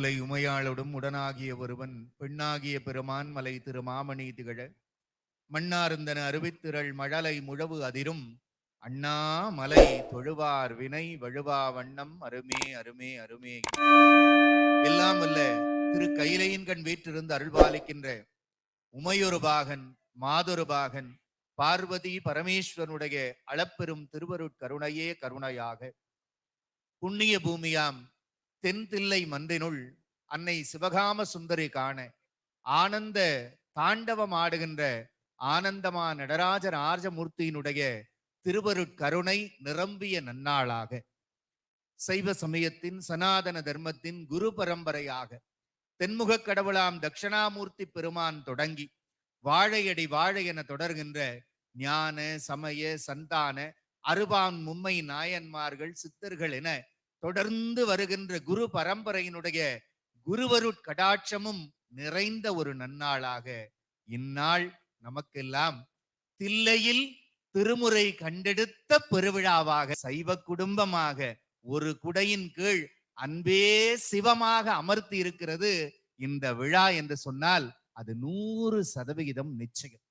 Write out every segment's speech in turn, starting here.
உடன்முலை உமையாளோடும் உடனாகிய ஒருவன் பெண்ணாகிய பெருமான் மலை திருமாமணி திகழ மன்னார்ந்தன அருவித்திரள் மழலை முழவு அதிரும் அண்ணா மலை தொழுவார் வினை வழுவா வண்ணம் அருமே அருமே அருமே. எல்லாம் அல்ல திரு கைலையின் கண் வீற்றிருந்து அருள்பாலிக்கின்ற உமையொரு பாகன் மாதொரு பாகன் பார்வதி பரமேஸ்வரனுடைய அளப்பெரும் திருவருட்கருணையே கருணையாக. புண்ணிய பூமியாம் தென்தில்லை மன்றினுள் அன்னை சிவகாம சுந்தரி காண ஆனந்த தாண்டவம் ஆடுகின்ற ஆனந்தமா நடராஜர் ஆர்ஜமூர்த்தியினுடைய திருவருட்கருணை நிரம்பிய நன்னாளாக. சைவ சமயத்தின் சனாதன தர்மத்தின் குரு பரம்பரையாக தென்முகக் கடவுளாம் தட்சிணாமூர்த்தி பெருமான் தொடங்கி வாழையடி வாழை என தொடர்கின்ற ஞான சமய சந்தான அருபான் மும்மை நாயன்மார்கள் சித்தர்கள் என தொடர்ந்து வருகின்ற குரு பரம்பரையினுடைய குருவருட் கடாட்சமும் நிறைந்த ஒரு நன்னாளாக. இந்நாள் நமக்கெல்லாம் தில்லையில் திருமுறை கண்டெடுத்த பெருவிழாவாக சைவ குடும்பமாக ஒரு குடையின் கீழ் அன்பே சிவமாக அமர்த்தி இருக்கிறது இந்த விழா என்று சொன்னால் அது நூறு சதவிகிதம் நிச்சயம்.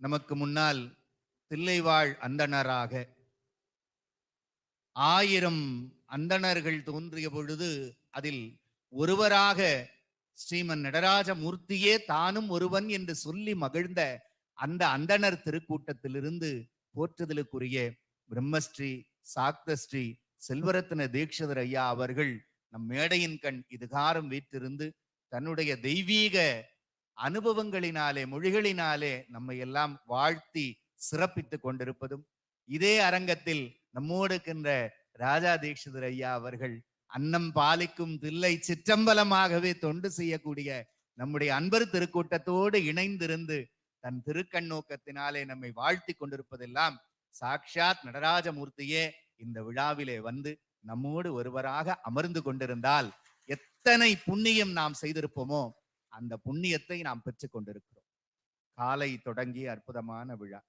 நமக்கு முன்னால் தில்லைவாழ் அந்தணராக. ஆயிரம் அந்தணர்கள் தோன்றிய பொழுது அதில் ஒருவராக ஸ்ரீமன் நடராஜ மூர்த்தியே தானும் ஒருவன் என்று சொல்லி மகிழ்ந்த அந்த அந்தணர் திருக்கூட்டத்திலிருந்து போற்றுதலுக்குரிய பிரம்மஸ்ரீ சாக்தஸ்ரீ செல்வரத்ன தீட்சிதர் ஐயா அவர்கள் நம் மேடையின் கண் இதுகாரம் வீற்றிருந்து தன்னுடைய தெய்வீக அனுபவங்களினாலே மொழிகளினாலே நம்மை எல்லாம் வாழ்த்தி சிறப்பித்துக் கொண்டிருப்பதும் இதே அரங்கத்தில் நம்மோடு இருக்கின்ற ராஜா தீட்சிதர் ஐயா அவர்கள் அன்னம் பாலிக்கும் தில்லை சிற்றம்பலமாகவே தொண்டு செய்யக்கூடிய நம்முடைய அன்பர் திருக்கூட்டத்தோடு இணைந்திருந்து தன் திருக்கண்ணோக்கத்தினாலே நம்மை வாழ்த்தி கொண்டிருப்பதெல்லாம் சாக்ஷாத் நடராஜமூர்த்தியே இந்த விழாவிலே வந்து நம்மோடு ஒருவராக அமர்ந்து கொண்டிருந்தால் எத்தனை புண்ணியம் நாம் செய்திருப்போமோ அந்த புண்ணியத்தை நாம் பெற்றுக் கொண்டிருக்கிறோம். காலை தொடங்கிய அற்புதமான விழா.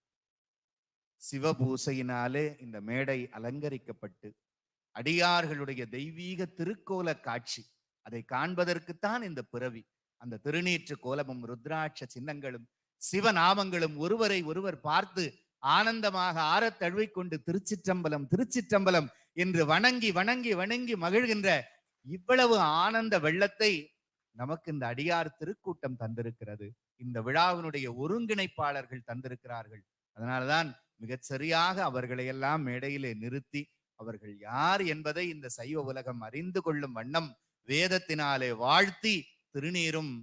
சிவபூசையினாலே இந்த மேடை அலங்கரிக்கப்பட்டு அடியார்களுடைய தெய்வீக திருக்கோல காட்சி அதை காண்பதற்குத்தான் இந்த பிறவி. அந்த திருநீற்று கோலமும் ருத்ராட்ச சின்னங்களும் சிவநாமங்களும் ஒருவரை ஒருவர் பார்த்து ஆனந்தமாக ஆறத் தழுவிக்கொண்டு திருச்சிற்றம்பலம் திருச்சிற்றம்பலம் என்று வணங்கி வணங்கி வணங்கி மகிழ்கின்ற இவ்வளவு ஆனந்த வெள்ளத்தை நமக்கு இந்த அடியார் திருக்கூட்டம் தந்திருக்கிறது. இந்த விழாவினுடைய ஒருங்கிணைப்பாளர்கள் தந்திருக்கிறார்கள். அதனால்தான் மிகச் சரியாக அவர்களை எல்லாம் மேடையிலே நிறுத்தி அவர்கள் யார் என்பதை இந்த சைவ உலகம் அறிந்து கொள்ளும் வண்ணம் வேதத்தினாலே வாழ்த்தி திருநீரும்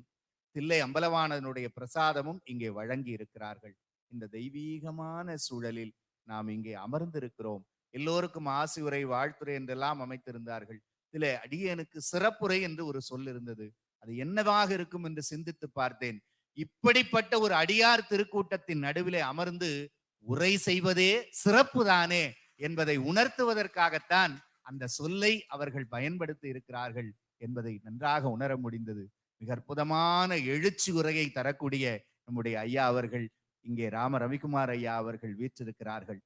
தில்லை அம்பலவானனுடைய பிரசாதமும் இங்கே வழங்கி இருக்கிறார்கள். இந்த தெய்வீகமான சூழலில் நாம் இங்கே அமர்ந்திருக்கிறோம். எல்லோருக்கும் ஆசி உரை வாழ்த்துரை என்றெல்லாம் அமைத்திருந்தார்கள். திலே அடியனுக்கு சிறப்புரை என்று ஒரு சொல் இருந்தது. அது என்னவாக இருக்கும் என்று சிந்தித்து பார்த்தேன். இப்படிப்பட்ட ஒரு அடியார் திருக்கூட்டத்தின் நடுவிலே அமர்ந்து உரை செய்வதே சிறப்பு தானே என்பதை உணர்த்துவதற்காகத்தான் அந்த சொல்லை அவர்கள் பயன்படுத்தி இருக்கிறார்கள் என்பதை நன்றாக உணர முடிந்தது. மிக அற்புதமான எழுச்சி உரையை தரக்கூடிய நம்முடைய ஐயா அவர்கள் இங்கே ராம ரவிக்குமார் ஐயா அவர்கள் வீற்றிருக்கிறார்கள்.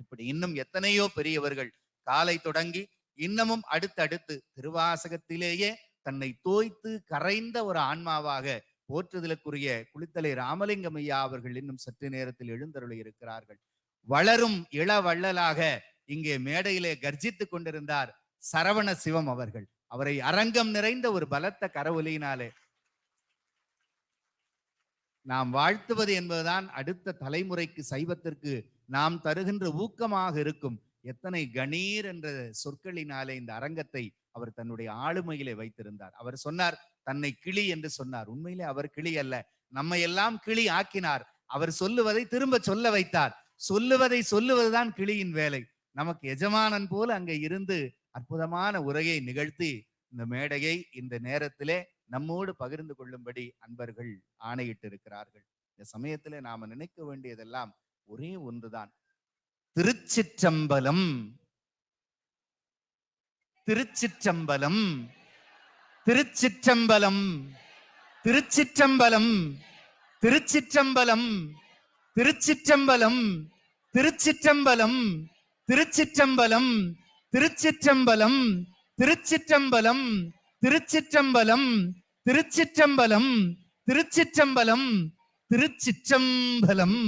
இப்படி இன்னும் எத்தனையோ பெரியவர்கள் காலை தொடங்கி இன்னமும் அடுத்தடுத்து திருவாசகத்திலேயே தன்னை தோய்த்து கரைந்த ஒரு ஆன்மாவாக போற்றுதலுக்குரிய குளித்தலை ராமலிங்கம் ஐயா அவர்கள் இன்னும் சற்று நேரத்தில் எழுந்தருளி இருக்கிறார்கள். வளரும் இளவள்ளலாக இங்கே மேடையிலே கர்ஜித்துக் கொண்டிருந்தார் சரவண சிவம் அவர்கள். அவரை அரங்கம் நிறைந்த ஒரு பலத்த கரவொலியினாலே நாம் வாழ்த்துவது என்பதுதான் அடுத்த தலைமுறைக்கு சைவத்திற்கு நாம் தருகின்ற ஊக்கமாக இருக்கும். எத்தனை கணீர் என்ற சொற்களினாலே இந்த அரங்கத்தை அவர் தன்னுடைய ஆளுமையிலே வைத்திருந்தார். அவர் சொன்னார் தன்னை கிளி என்று சொன்னார். உண்மையிலே அவர் கிளி அல்ல. நம்மை எல்லாம் கிளி ஆக்கினார். அவர் சொல்லுவதை திரும்ப சொல்ல வைத்தார். சொல்லுவதை சொல்லுவதுதான் கிளியின் வேலை. நமக்கு எஜமானன் போல அங்கே இருந்து அற்புதமான உரையை நிகழ்த்தி இந்த மேடையை இந்த நேரத்திலே நம்மோடு பகிர்ந்து கொள்ளும்படி அன்பர்கள் ஆணையிட்டு இருக்கிறார்கள் இந்த சமயத்திலே நாம நினைக்க வேண்டியதெல்லாம் ஒரே ஒன்றுதான். திருச்சிற்றம்பலம். திருச்சிற்றம்பலம். திருச்சிற்றம்பலம் திருச்சிற்றம்பலம் திருச்சிற்றம்பலம் திருச்சிற்றம்பலம் திருச்சிற்றம்பலம் திருச்சிற்றம்பலம் திருச்சிற்றம்பலம் திருச்சிற்றம்பலம் திருச்சிற்றம்பலம் திருச்சிற்றம்பலம் திருச்சிற்றம்பலம் திருச்சிற்றம்பலம்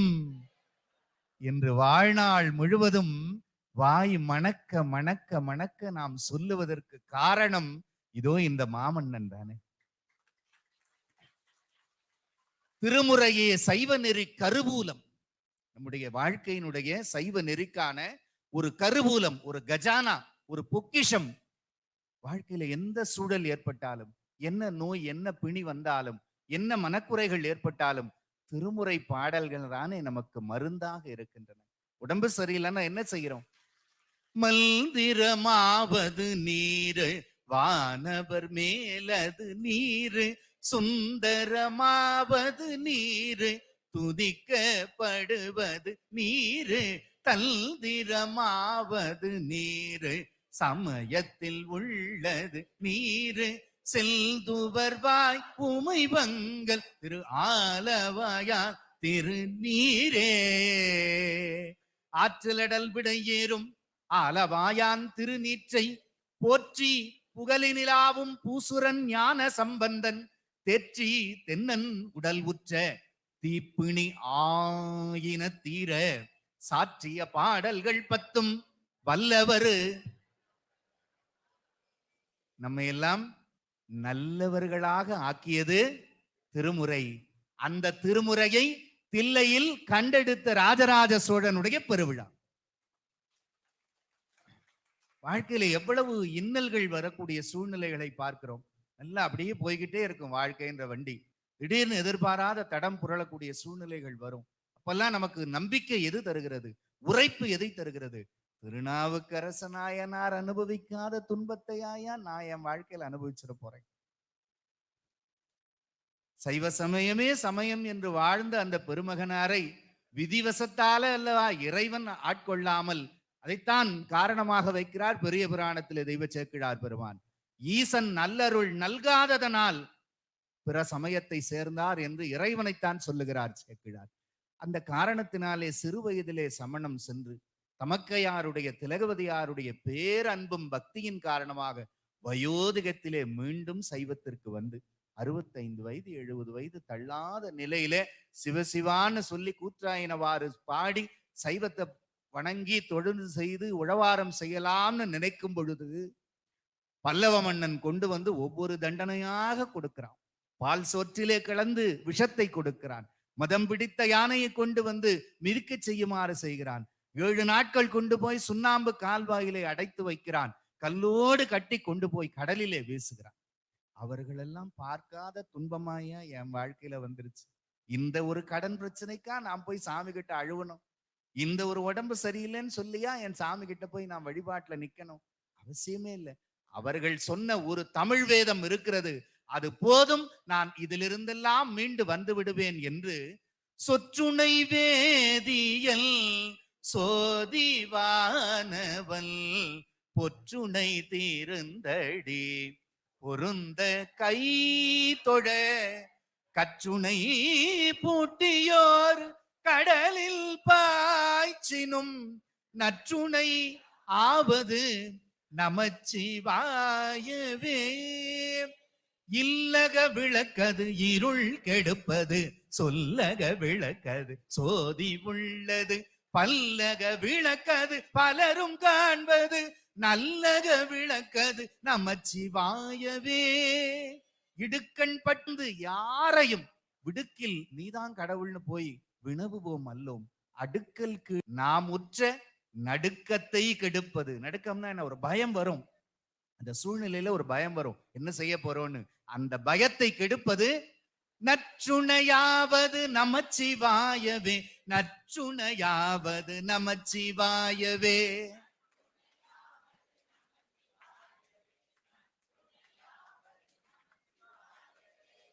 என்று வாழ்நாள் முழுவதும் வாய் மணக்க மணக்க மணக்க நாம் சொல்லுவதற்கு காரணம் இதோ இந்த மாமன்னன் தானே. திருமுறையே சைவ நெறி கருவூலம். நம்முடைய வாழ்க்கையினுடைய சைவ நெறிக்கான ஒரு கருவூலம் ஒரு கஜானா ஒரு பொக்கிஷம். வாழ்க்கையில எந்த சூழல் ஏற்பட்டாலும் என்ன நோய் என்ன பிணி வந்தாலும் என்ன மனக்குறைகள் ஏற்பட்டாலும் திருமுறை பாடல்கள் தானே நமக்கு மருந்தாக இருக்கின்றன. உடம்பு சரியில்லைன்னா என்ன செய்யறோம் மந்திரமாவது நீரை வானவர் மேலது நீரு சுந்தரமாவது நீரு துதிக்கப்படுவது நீரு தல்திரமாவது நீரு சமயத்தில் உள்ளது நீரு செல்துவர்வாய் உமைவங்கள் திரு ஆலவாயா திரு நீரே ஆற்றலடல் விடையேறும் ஆலவாயான் திருநீற்றை போற்றி புகழினிலாவும் பூசுரன் ஞான சம்பந்தன் தெற்றி தென்னன் உடல் உற்ற தீப்பிணி ஆயின தீர சாற்றிய பாடல்கள் பத்தும் வல்லவரு. நம்ம எல்லாம் நல்லவர்களாக ஆக்கியது திருமுறை. அந்த திருமுறையை தில்லையில் கண்டெடுத்த ராஜராஜ சோழனுடைய பெருவிழா. வாழ்க்கையில எவ்வளவு இன்னல்கள் வரக்கூடிய சூழ்நிலைகளை பார்க்கிறோம். நல்லா அப்படியே போய்கிட்டே இருக்கும் வாழ்க்கைன்ற வண்டி. திடீர்னு எதிர்பாராத தடம் புரளக்கூடிய சூழ்நிலைகள் வரும். அப்பெல்லாம் நமக்கு நம்பிக்கை எது தருகிறது? உரைப்பு எதை தருகிறது? திருநாவுக்கரச நாயனார் அனுபவிக்காத துன்பத்தையாயா நான் என் வாழ்க்கையில அனுபவிச்சிட போறேன். சைவ சமயமே சமயம் என்று வாழ்ந்த அந்த பெருமகனாரை விதிவசத்தால அல்லவா இறைவன் ஆட்கொள்ளாமல் அதைத்தான் காரணமாக வைக்கிறார் பெரிய புராணத்திலே தெய்வ சேக்கிழார் பெருமான். ஈசன் நல்லருள் நல்காததனால் பிற சமயத்தை சேர்ந்தார் என்று இறைவனைத்தான் சொல்லுகிறார் சேக்கிழார். அந்த காரணத்தினாலே சிறு வயதிலே சமணம் சென்று தமக்கையாருடைய திலகவதியாருடைய பேரன்பும் பக்தியின் காரணமாக வயோதிகத்திலே மீண்டும் சைவத்திற்கு வந்து அறுபத்தைந்து வயது எழுபது வயது தள்ளாத நிலையிலே சிவசிவான்னு சொல்லி கூற்றாயினவாறு பாடி சைவத்தை வணங்கி தொழுது செய்து உழவாரம் செய்யலாம்னு நினைக்கும் பொழுது பல்லவ மன்னன் கொண்டு வந்து ஒவ்வொரு தண்டனையாக கொடுக்கிறான். பால் சோற்றிலே கலந்து விஷத்தை கொடுக்கிறான். மதம் பிடித்த யானையை கொண்டு வந்து மிதிக்க செய்யுமாறு செய்கிறான். ஏழு நாட்கள் கொண்டு போய் சுண்ணாம்பு கால்வாயிலே அடைத்து வைக்கிறான். கல்லோடு கட்டி கொண்டு போய் கடலிலே வீசுகிறான். அவர்களெல்லாம் பார்க்காத துன்பமாயா என் வாழ்க்கையில வந்துருச்சு. இந்த ஒரு கடன் பிரச்சனைக்கா நான் போய் சாமி கிட்ட அழுவணும்? இந்த ஒரு உடம்பு சரியில்லைன்னு சொல்லியா? என் சாமி கிட்ட போய் நான் வழிபாட்டுல நிக்கணும். அவசியமே இல்லை. அவர்கள் சொன்ன ஒரு தமிழ் வேதம் இருக்கிறது. அது போதும். நான் இதிலிருந்தெல்லாம் மீண்டு வந்து விடுவேன் என்று சொற்றுணை வேதியல் சோதிவானவல் பொற்றுணை தீருந்தடி. பொருந்த கை தொழ கற்றுணை பூட்டியோர் கடலில் பாய்ச்சினும் நற்றுணை ஆவது நமச்சிவாயவே. இல்லக விளக்கது இருள் கெடுப்பது சொல்லக விளக்கது சோதி உள்ளது. பல்லக விளக்கது பலரும் காண்பது நல்லக விளக்கது நமச்சிவாயவே. இடுக்கண் பட்டு யாரையும் விடுக்கில் நீதான் கடவுள்னு போய் வினவுவோம் அல்லோம். அடுக்கலுக்கு நாம் உற்ற நடுக்கத்தை கெடுப்பது. நடுக்கம்னா என்ன? ஒரு பயம் வரும். அந்த சூழ்நிலையில ஒரு பயம் வரும். என்ன செய்ய போறோம்னு அந்த பயத்தை கெடுப்பது நற்றுணையாவது நமச்சிவாயவே. நற்றுணையாவது நமச்சிவாயவே.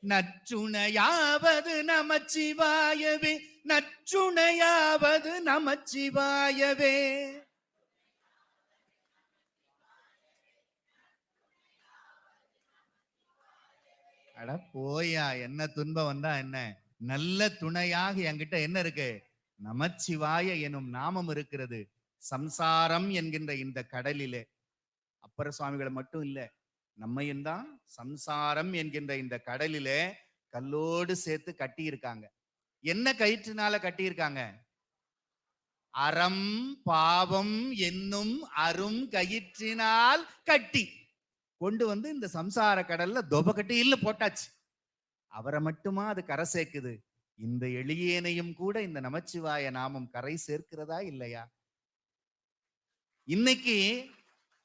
நச்சுணையாவது நமச்சிவாயவே நச்சுணையாவது நமச்சிவாயவே. அட போயா என்ன துன்பம் வந்தா என்ன? நல்ல துணையாக என்கிட்ட என்ன இருக்கு? நமச்சிவாய எனும் நாமம் இருக்கிறது. சம்சாரம் என்கின்ற இந்த கடலிலே. அப்பர சுவாமிகளை மட்டும் இல்ல நம்மையும் தான் சம்சாரம் என்கின்ற இந்த கடலிலே கல்லோடு சேர்த்து கட்டி இருக்காங்க என்ன கயிற்றுனால கட்டி இருக்காங்க அறம் பாவம் என்னும் அரும் கயிற்றினால் கட்டி. கொண்டு வந்து இந்த சம்சார கடல்ல தொப கட்டியில போட்டாச்சு. அவரை மட்டுமா அது கரை சேர்க்குது? இந்த எளியேனையும் கூட இந்த நமச்சிவாய நாமம் கரை சேர்க்கிறதா இல்லையா? இன்னைக்கு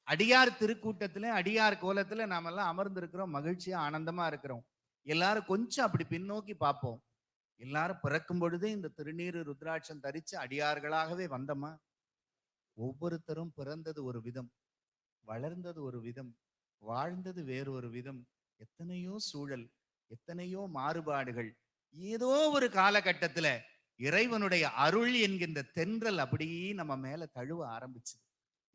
அடியார் திருக்கூட்டத்துல அடியார் கோலத்துல நாமெல்லாம் அமர்ந்திருக்கிறோம் மகிழ்ச்சியா ஆனந்தமா இருக்கிறோம். எல்லாரும் கொஞ்சம் அப்படி பின்னோக்கி பார்ப்போம். எல்லாரும் பிறக்கும் பொழுதே இந்த திருநீறு ருத்ராட்சம் தரிச்சு அடியார்களாகவே வந்தோமா? ஒவ்வொருத்தரும் பிறந்தது ஒரு விதம் வளர்ந்தது ஒரு விதம் வாழ்ந்தது வேறொரு விதம் எத்தனையோ சூழல் எத்தனையோ மாறுபாடுகள். ஏதோ ஒரு காலகட்டத்துல இறைவனுடைய அருள் என்கின்ற தென்றல் அப்படியே நம்ம மேல தழுவ ஆரம்பிச்சுது.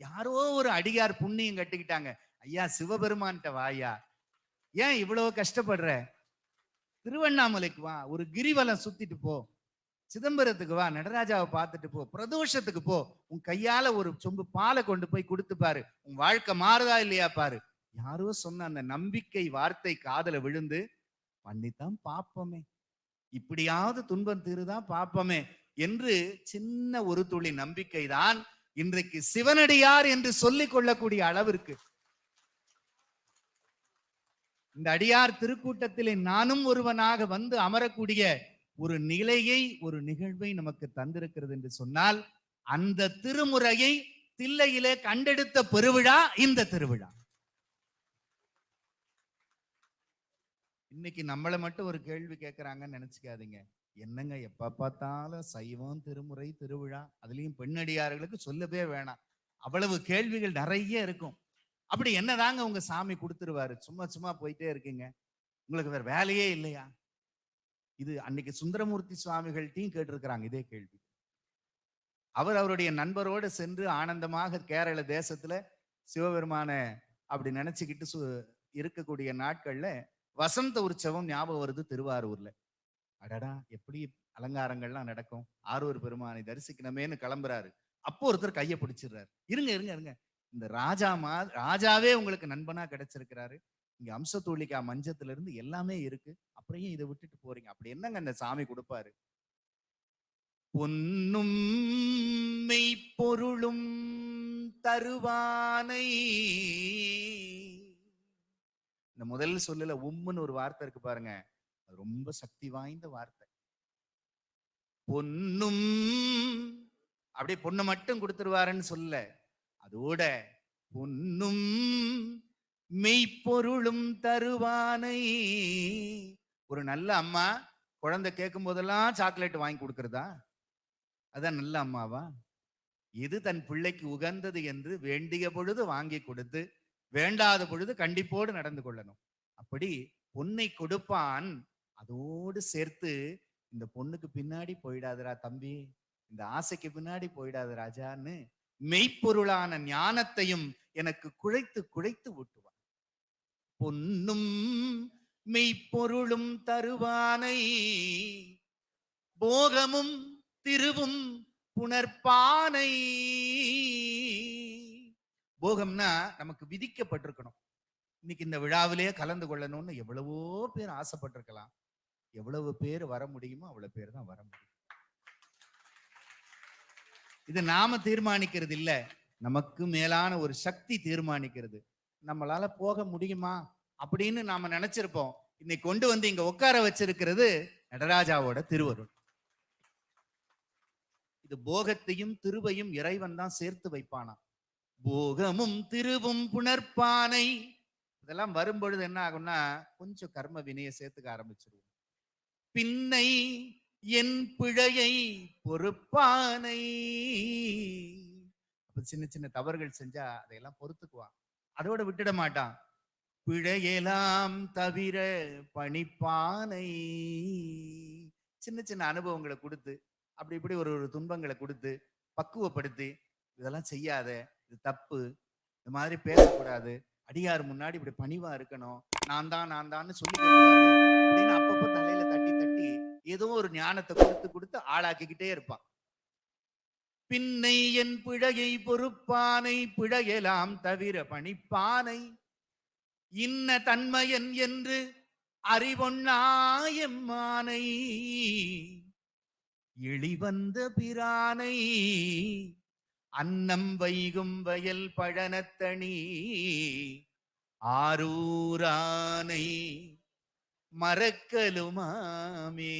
யாரோ ஒரு அடியார் புண்ணியம் கட்டிக்கிட்டாங்க. ஐயா சிவபெருமான்கிட்ட வாயா. ஏன் இவ்வளவு கஷ்டப்படுற? திருவண்ணாமலைக்கு வா. ஒரு கிரிவலம் சுத்திட்டு போ. சிதம்பரத்துக்கு வா. நடராஜாவை பார்த்துட்டு போ. பிரதோஷத்துக்கு போ. உன் கையால ஒரு சொம்பு பாலை கொண்டு போய் கொடுத்து பாரு. உன் வாழ்க்கை மாறுதா இல்லையா பாரு. யாரோ சொன்ன அந்த நம்பிக்கை வார்த்தை காதல விழுந்து பண்ணித்தான் பாப்போமே. இப்படியாவது துன்பம் தீருதான் பாப்போமே என்று சின்ன ஒரு துளி நம்பிக்கை தான் இன்றைக்கு சிவனடியார் என்று சொல்லிக் கொள்ளக்கூடிய அளவிற்கு இந்த அடியார் திருக்கூட்டத்திலே நானும் ஒருவனாக வந்து அமரக்கூடிய ஒரு நிலையை ஒரு நிகழ்வை நமக்கு தந்திருக்கிறது என்று சொன்னால் அந்த திருமுறையை தில்லையிலே கண்டெடுத்த பெருவிழா இந்த திருவிழா. இன்னைக்கு நம்மளை மட்டும் ஒரு கேள்வி கேட்கிறாங்கன்னு நினைச்சுக்காதீங்க. என்னங்க எப்ப பார்த்தாலும் சைவம் திருமுறை திருவிழா அதுலயும் பெண்ணடியார்களுக்கு சொல்லவே வேணாம். அவ்வளவு கேள்விகள் நிறைய இருக்கும். அப்படி என்னதாங்க உங்க சாமி கொடுத்துருவாரு? சும்மா சும்மா போயிட்டே இருக்கீங்க. உங்களுக்கு வேற வேலையே இல்லையா? இது அன்னைக்கு சுந்தரமூர்த்தி சுவாமிகள்ட்டையும் கேட்டிருக்கிறாங்க இதே கேள்வி. அவர் அவருடைய நண்பரோடு சென்று ஆனந்தமாக கேரள தேசத்துல சிவபெருமான அப்படி நினைச்சுக்கிட்டு சு இருக்கக்கூடிய நாட்கள்ல வசந்த உற்சவம் ஞாபகம் வருது திருவாரூர்ல. அடடா! எப்படி அலங்காரங்கள்லாம் நடக்கும்? ஆரூர் பெருமானை தரிசிக்கணுமேன்னு கிளம்புறாரு. அப்போ ஒருத்தர் கையை பிடிச்சிடுறாரு. இருங்க இருங்க இருங்க. இந்த ராஜா மா ராஜாவே உங்களுக்கு நண்பனா கிடைச்சிருக்கிறாரு. இங்க அம்சத்தூளிக்கா மஞ்சத்துல இருந்து எல்லாமே இருக்கு. அப்புறம் ஏன் இதை விட்டுட்டு போறீங்க? அப்படி என்னங்க அந்த சாமி கொடுப்பாரு? பொன்னும் மெய்ப்பொருளும் தருவானை. இந்த முதல் சொல்லல உம்முன்னு ஒரு வார்த்தை இருக்கு பாருங்க. அது ரொம்ப சக்தி வாய்ந்த வார்த்தை. பொன்னும் அப்படியே பொண்ணு மட்டும் கொடுத்துருவாருன்னு சொல்ல அதோட பொன்னும் மெய்ப்பொருளும் தருவானை. ஒரு நல்ல அம்மா குழந்தை கேட்கும் போதெல்லாம் சாக்லேட் வாங்கி கொடுக்கறதா? அதான் நல்ல அம்மாவா? எது தன் பிள்ளைக்கு உகந்தது என்று வேண்டிய பொழுது வாங்கி கொடுத்து வேண்டாத பொழுது கண்டிப்போடு நடந்து கொள்ளணும். அப்படி பொன்னை கொடுப்பான் அதோடு சேர்த்து இந்த பொண்ணுக்கு பின்னாடி போயிடாதரா தம்பி இந்த ஆசைக்கு பின்னாடி போயிடாத ராஜான்னு மெய்ப்பொருளான ஞானத்தையும் எனக்கு குழைத்து குழைத்து விட்டுவான் பொன்னும் மெய்ப்பொருளும் தருவானை போகமும் திருவும் புணர்ப்பானை. போகம்னா நமக்கு விதிக்கப்பட்டிருக்கணும். இன்னைக்கு இந்த விழாவிலேயே கலந்து கொள்ளணும்னு எவ்வளவோ பேர் ஆசைப்பட்டிருக்கலாம். எவ்வளவு பேர் வர முடியுமோ அவ்வளவு பேர் தான் வர முடியும். இது நாம தீர்மானிக்கிறது இல்ல. நமக்கு மேலான ஒரு சக்தி தீர்மானிக்கிறது. நம்மளால போக முடியுமா அப்படின்னு நாம நினைச்சிருப்போம். இன்னைக்கு கொண்டு வந்து இங்க உட்கார வச்சிருக்கிறது நடராஜாவோட திருவருள். இது போகத்தையும் திருவையும் இறைவன் தான் சேர்த்து வைப்பானா போகமும் திருவும் புணர்ப்பானை இதெல்லாம் வரும்பொழுது என்ன ஆகும்னா கொஞ்சம் கர்ம வினையை சேர்த்துக்க ஆரம்பிச்சிருவோம். பின்னை என் பிழையை பொறுப்பானை. அப்ப சின்ன சின்ன தவறுகள் செஞ்சா அதையெல்லாம் பொறுத்துக்குவான். அதோட விட்டுட மாட்டான். பிழையெல்லாம் தவிர பணிப்பானை. சின்ன சின்ன அனுபவங்களை கொடுத்து அப்படி இப்படி ஒரு ஒரு துன்பங்களை கொடுத்து பக்குவப்படுத்தி இதெல்லாம் செய்யாத இது தப்பு இந்த மாதிரி பேசக்கூடாது அடியார் முன்னாடி இப்படி பணிவா இருக்கணும் நான் தான் நான் தான் சொல்லி அப்படின்னு அப்பப்போ தலையில தட்டி தட்டி ஏதோ ஒரு ஞானத்தை கொடுத்து கொடுத்து ஆளாக்கிக்கிட்டே இருப்பான். பின்னை என் பிழையை பொறுப்பானை பிழையலாம் தவிர பணிப்பானை. இன்ன தன்மையன் என்று அறிவொன்னாயம்மானை இழிவந்த பிரானை. அன்னம் வைகும் வயல் பழனத்தணி. ஆரூரானை மறக்கலுமாமே.